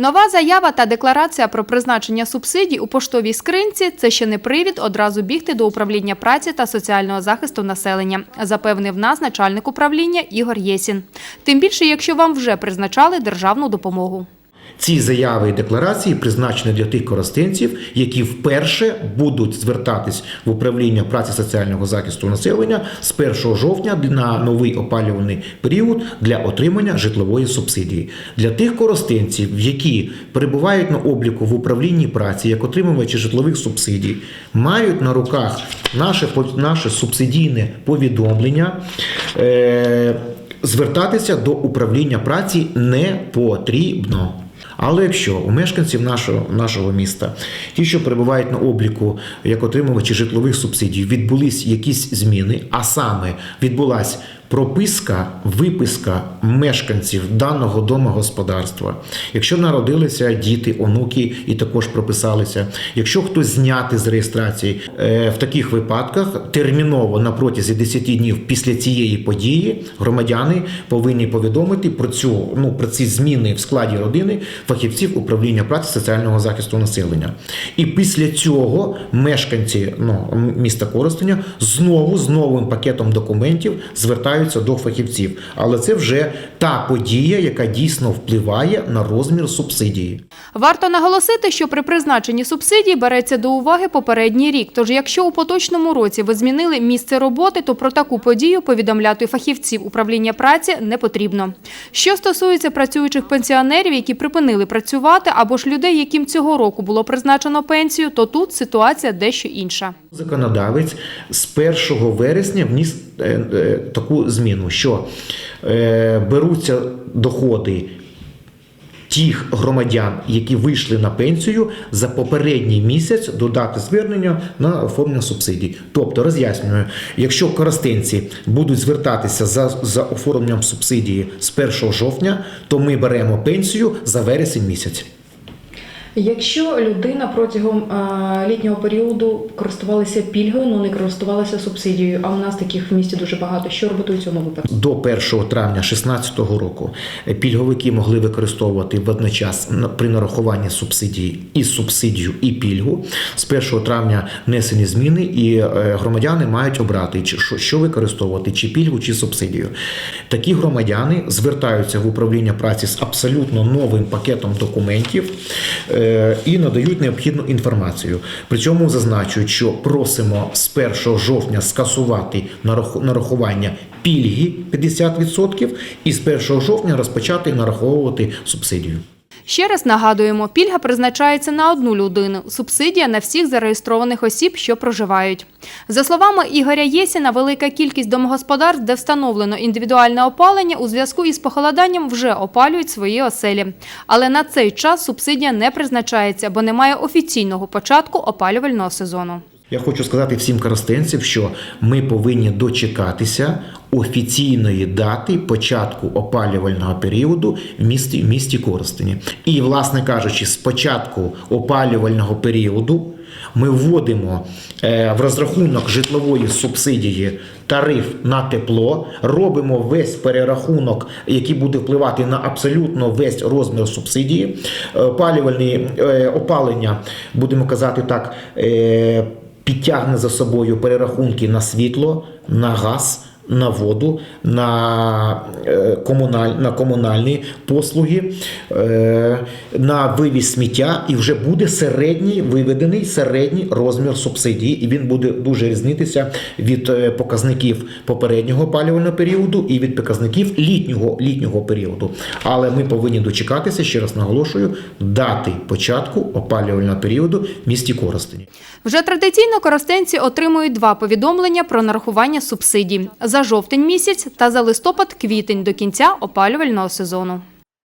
Нова заява та декларація про призначення субсидій у поштовій скринці це ще не привід одразу бігти до управління праці та соціального захисту населення, запевнив нас начальник управління Ігор Єсін. Тим більше, якщо вам вже призначали державну допомогу. Ці заяви і декларації призначені для тих користенців, які вперше будуть звертатись в управління праці соціального захисту населення з 1 жовтня на новий опалювальний період для отримання житлової субсидії. Для тих користенців, які перебувають на обліку в управлінні праці як отримувачі житлових субсидій, мають на руках наше, наше субсидійне повідомлення. Е- Звертатися до управління праці не потрібно. Але якщо у мешканців нашого, нашого міста, ті, що перебувають на обліку як отримувачі житлових субсидій, відбулись якісь зміни, а саме відбулась прописка, виписка мешканців даного домогосподарства, якщо народилися діти, онуки і також прописалися, якщо хтось знятий з реєстрації, е, в таких випадках терміново на протязі 10 днів після цієї події громадяни повинні повідомити про цю ну про ці зміни в складі родини фахівців управління праці соціального захисту населення. І після цього мешканці ну, міста Коростеня знову з новим пакетом документів звертаються до фахівців. Але це вже та подія, яка дійсно впливає на розмір субсидії. Варто наголосити, що при призначенні субсидій береться до уваги попередній рік. Тож, якщо у поточному році ви змінили місце роботи, то про таку подію повідомляти фахівців управління праці не потрібно. Що стосується працюючих пенсіонерів, які припинили працювати, або ж людей, яким цього року було призначено пенсію, то тут ситуація дещо інша. Законодавець з 1 вересня вніс таку зміну, що е, беруться доходи тих громадян, які вийшли на пенсію за попередній місяць до дати звернення на оформлення субсидій. Тобто, роз'яснюю, якщо користенці будуть звертатися за, за оформленням субсидії з 1 жовтня, то ми беремо пенсію за вересень місяць. Якщо людина протягом е, літнього періоду користувалася пільгою, але не користувалася субсидією, а у нас таких в місті дуже багато, що робити у цьому випадку? До 1 травня 2016 року пільговики могли використовувати водночас при нарахуванні субсидії і субсидію, і пільгу. З 1 травня внесені зміни, і е, громадяни мають обрати, що використовувати, чи пільгу, чи субсидію. Такі громадяни звертаються в управління праці з абсолютно новим пакетом документів е, і надають необхідну інформацію. При цьому зазначують, що просимо з 1 жовтня скасувати нарахування пільги 50% і з 1 жовтня розпочати нараховувати субсидію. Ще раз нагадуємо, пільга призначається на одну людину, субсидія на всіх зареєстрованих осіб, що проживають. За словами Ігоря Єсіна, велика кількість домогосподарств, де встановлено індивідуальне опалення, у зв'язку із похолоданням вже опалюють свої оселі. Але на цей час субсидія не призначається, бо немає офіційного початку опалювального сезону. Я хочу сказати всім користенцям, що ми повинні дочекатися офіційної дати початку опалювального періоду в місті, в місті Коростені. І, власне кажучи, з початку опалювального періоду ми вводимо е, в розрахунок житлової субсидії тариф на тепло, робимо весь перерахунок, який буде впливати на абсолютно весь розмір субсидії. Е, Опалювальні е, опалення, будемо казати так. Підтягне за собою перерахунки на світло, на газ, на воду, на, е, комуналь, на комунальні послуги, е, на вивіз сміття, і вже буде середній виведений середній розмір субсидії, і він буде дуже різнитися від е, показників попереднього опалювального періоду і від показників літнього, літнього періоду. Але ми повинні дочекатися, ще раз наголошую, дати початку опалювального періоду в місті Коростені. Вже традиційно користенці отримують два повідомлення про нарахування субсидій – за жовтень місяць та за листопад-квітень до кінця опалювального сезону.